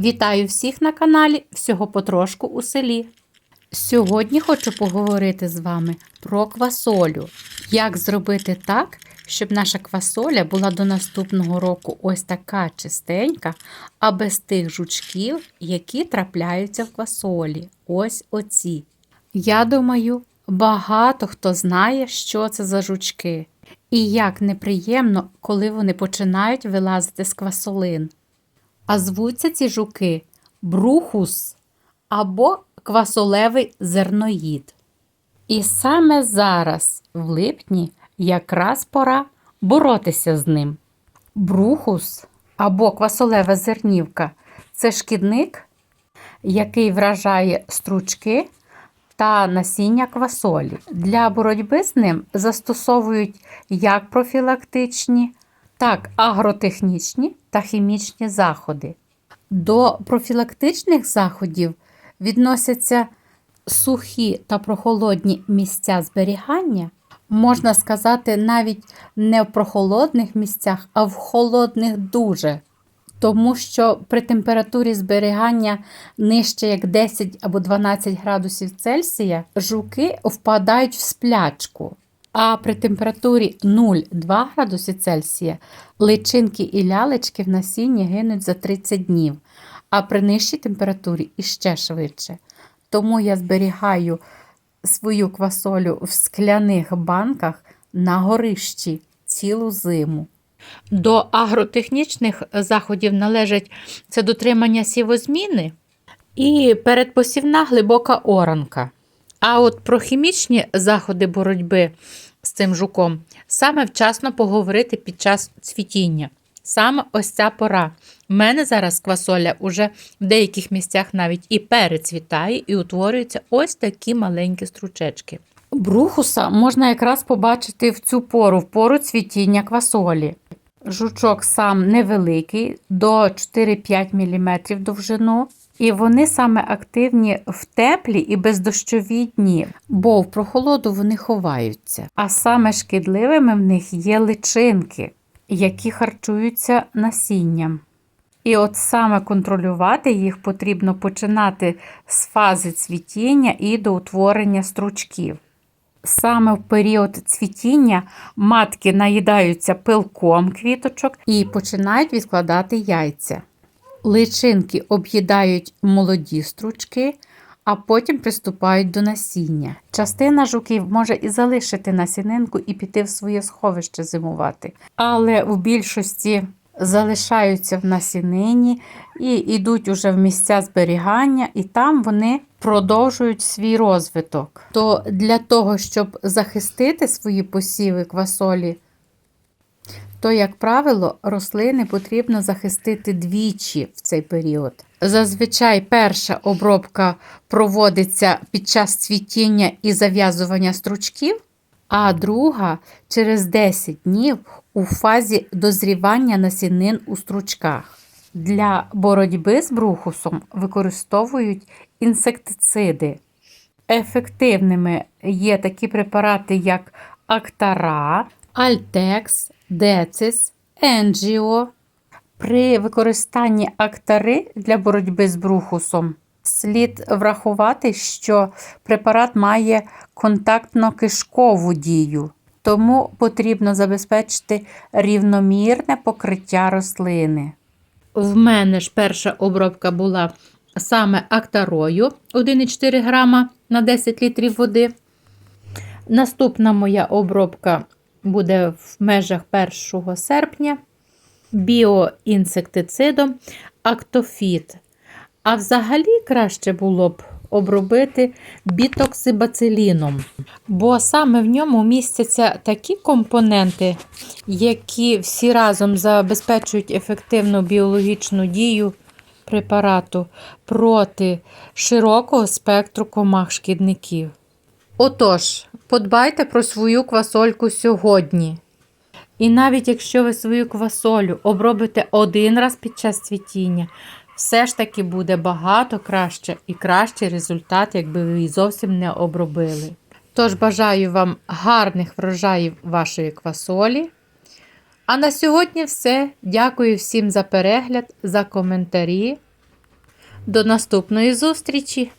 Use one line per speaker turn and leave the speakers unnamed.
Вітаю всіх на каналі Всього потрошку у селі. Сьогодні хочу поговорити з вами про квасолю. Як зробити так, щоб наша квасоля була до наступного року ось така чистенька, а без тих жучків, які трапляються в квасолі. Ось оці. Я думаю, багато хто знає, що це за жучки. І як неприємно, коли вони починають вилазити з квасолин. А звуться ці жуки брухус або квасолевий зерноїд. І саме зараз, в липні, якраз пора боротися з ним. Брухус або квасолева зернівка це шкідник, який вражає стручки та насіння квасолі. Для боротьби з ним застосовують як профілактичні, так агротехнічні та хімічні заходи. До профілактичних заходів відносяться сухі та прохолодні місця зберігання. Можна сказати, навіть не в прохолодних місцях, а в холодних дуже. Тому що при температурі зберігання нижче як 10 або 12 градусів Цельсія жуки впадають в сплячку. А при температурі 0,2 градуси Цельсія личинки і лялечки в насінні гинуть за 30 днів, а при нижчій температурі іще швидше. Тому я зберігаю свою квасолю в скляних банках на горищі цілу зиму. До агротехнічних заходів належать це дотримання сівозміни і передпосівна глибока оранка. А от про хімічні заходи боротьби з цим жуком саме вчасно поговорити під час цвітіння. Саме ось ця пора. У мене зараз квасоля уже в деяких місцях навіть і перецвітає, і утворюються ось такі маленькі стручечки. Брухуса можна якраз побачити в цю пору, в пору цвітіння квасолі. Жучок сам невеликий, до 4-5 мм довжину. І вони саме активні в теплі і бездощові дні, бо в прохолоду вони ховаються. А саме шкідливими в них є личинки, які харчуються насінням. І от саме контролювати їх потрібно починати з фази цвітіння і до утворення стручків. Саме в період цвітіння матки наїдаються пилком квіточок і починають відкладати яйця. Личинки об'їдають молоді стручки, а потім приступають до насіння. Частина жуків може і залишити насінинку і піти в своє сховище зимувати, але в більшості залишаються в насінині і йдуть уже в місця зберігання, і там вони продовжують свій розвиток. То для того, щоб захистити свої посіви квасолі, то, як правило, рослини потрібно захистити двічі в цей період. Зазвичай перша обробка проводиться під час цвітіння і зав'язування стручків, а друга через 10 днів у фазі дозрівання насінин у стручках. Для боротьби з брухусом використовують інсектициди. Ефективними є такі препарати, як Актара, Альтекс, Децис, Енджіо. При використанні актари для боротьби з брухусом слід врахувати, що препарат має контактно-кишкову дію, тому потрібно забезпечити рівномірне покриття рослини. В мене ж перша обробка була саме актарою 1,4 грама на 10 літрів води. Наступна моя обробка буде в межах 1 серпня біоінсектицидом Актофіт. А взагалі краще було б обробити бітоксибациліном, бо саме в ньому містяться такі компоненти, які всі разом забезпечують ефективну біологічну дію препарату проти широкого спектру комах шкідників. Отож, подбайте про свою квасольку сьогодні. І навіть якщо ви свою квасолю обробите один раз під час цвітіння, все ж таки буде багато краще і кращий результат, якби ви її зовсім не обробили. Тож бажаю вам гарних врожаїв вашої квасолі. А на сьогодні все. Дякую всім за перегляд, за коментарі. До наступної зустрічі!